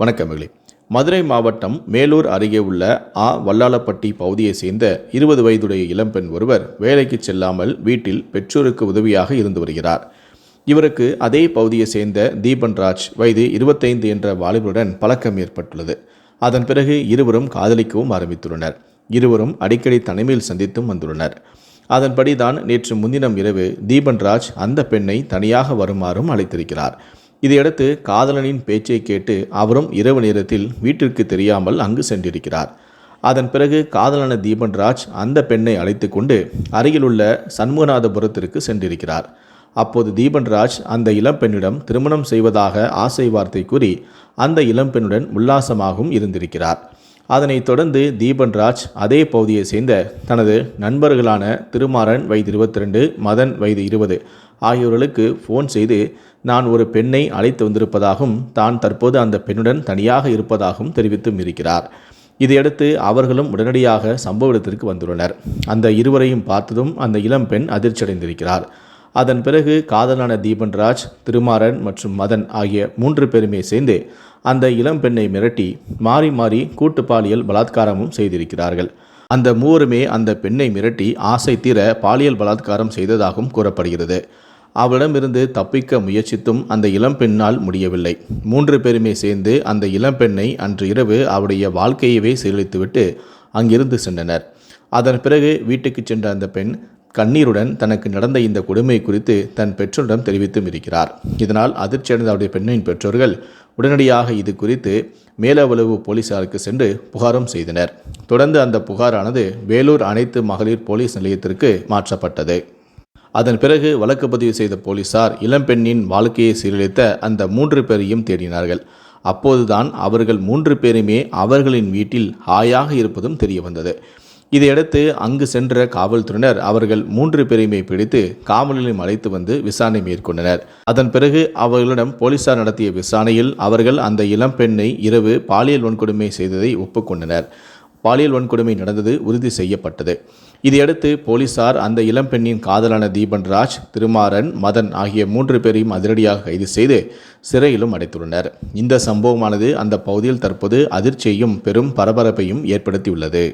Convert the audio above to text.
வணக்கமிகளே மதுரை மாவட்டம் மேலூர் அருகே உள்ள ஆ. வல்லாளப்பட்டி பகுதியை சேர்ந்த இருபது வயதுடைய இளம்பெண் ஒருவர் வேலைக்கு செல்லாமல் வீட்டில் பெற்றோருக்கு உதவியாக இருந்து வருகிறார். இவருக்கு அதே பகுதியை சேர்ந்த தீபன்ராஜ் வயது இருபத்தைந்து என்ற வாலிபருடன் பழக்கம் ஏற்பட்டுள்ளது. அதன் பிறகு இருவரும் காதலிக்கவும் ஆரம்பித்துள்ளனர். இருவரும் அடிக்கடி தனிமையில் சந்தித்தும் வந்துள்ளனர். அதன்படி தான் நேற்று முன்தினம் இரவு தீபன்ராஜ் அந்த பெண்ணை தனியாக வருமாறும் அழைத்திருக்கிறார். இதையடுத்து காதலனின் பேச்சை கேட்டு அவரும் இரவு நேரத்தில் வீட்டிற்கு தெரியாமல் அங்கு சென்றிருக்கிறார். அதன் பிறகு காதலன தீபன்ராஜ் அந்த பெண்ணை அழைத்து கொண்டு அருகிலுள்ள சண்முகநாதபுரத்திற்கு சென்றிருக்கிறார். அப்போது தீபன்ராஜ் அந்த இளம்பெண்ணிடம் திருமணம் செய்வதாக ஆசை வார்த்தை கூறி அந்த இளம்பெண்ணுடன் உல்லாசமாகவும் இருந்திருக்கிறார். அதனைத் தொடர்ந்து தீபன் ராஜ் அதே பகுதியை சேர்ந்த தனது நண்பர்களான திருமாறன் வயது இருபத்தி ரெண்டு மதன் வயது இருபது ஆகியோர்களுக்கு ஃபோன் செய்து நான் ஒரு பெண்ணை அழைத்து வந்திருப்பதாகவும் தான் தற்போது அந்த பெண்ணுடன் தனியாக இருப்பதாகவும் தெரிவித்தும் இருக்கிறார். இதையடுத்து அவர்களும் உடனடியாக சம்பவ இடத்திற்கு வந்துள்ளனர். அந்த இருவரையும் பார்த்ததும் அந்த இளம் பெண் அதிர்ச்சியடைந்திருக்கிறார். அதன் பிறகு காதலான தீபன்ராஜ் திருமாறன் மற்றும் மதன் ஆகிய மூன்று பேருமே சேர்ந்து அந்த இளம் பெண்ணை மிரட்டி மாறி மாறி கூட்டு பாலியல் பலாத்காரமும் செய்திருக்கிறார்கள். அந்த மூவருமே அந்த பெண்ணை மிரட்டி ஆசை தீர பாலியல் பலாத்காரம் செய்ததாகவும் கூறப்படுகிறது. அவளிடமிருந்து தப்பிக்க முயற்சித்தும் அந்த இளம்பெண்ணால் முடியவில்லை. மூன்று பேருமே சேர்ந்து அந்த இளம்பெண்ணை அன்று இரவு அவருடைய வாழ்க்கையவே சீரழித்துவிட்டு அங்கிருந்து சென்றனர். அதன் பிறகு வீட்டுக்கு சென்ற அந்த பெண் கண்ணீருடன் தனக்கு நடந்த இந்த கொடுமை குறித்து தன் பெற்றோரிடம் தெரிவித்தும் இருக்கிறார். இதனால் அதிர்ச்சியடைந்த அவருடைய பெண்ணின் பெற்றோர்கள் உடனடியாக இது குறித்து மேலவளவு போலீசாருக்கு சென்று புகாரும் செய்தனர். தொடர்ந்து அந்த புகாரானது வேலூர் அனைத்து மகளிர் போலீஸ் நிலையத்திற்கு மாற்றப்பட்டது. அதன் பிறகு வழக்கு பதிவு செய்த போலீசார் இளம்பெண்ணின் வாழ்க்கையை சீரழித்த அந்த மூன்று பேரையும் தேடினார்கள். அப்போதுதான் அவர்கள் மூன்று பேருமே அவர்களின் வீட்டில் ஹாயாக இருப்பதும் தெரிய வந்தது இதையடுத்து அங்கு சென்ற காவல்துறையினர் அவர்கள் மூன்று பேரையுமே பிடித்து காவலிலும் அழைத்து வந்து விசாரணை மேற்கொண்டனர். அதன் பிறகு அவர்களிடம் போலீசார் நடத்திய விசாரணையில் அவர்கள் அந்த இளம்பெண்ணை இரவு பாலியல் வன்கொடுமை செய்ததை ஒப்புக்கொண்டனர். பாலியல் வன்கொடுமை நடந்தது உறுதி செய்யப்பட்டது. இதையடுத்து போலீசார் அந்த இளம்பெண்ணின் காதலான தீபன் ராஜ் திருமாறன் மதன் ஆகிய மூன்று பேரையும் அதிரடியாக கைது செய்து சிறையிலும் அடைத்துள்ளனர். இந்த சம்பவமானது அந்த பகுதியில் தற்போது அதிர்ச்சியையும் பெரும் பரபரப்பையும் ஏற்படுத்தியுள்ளது.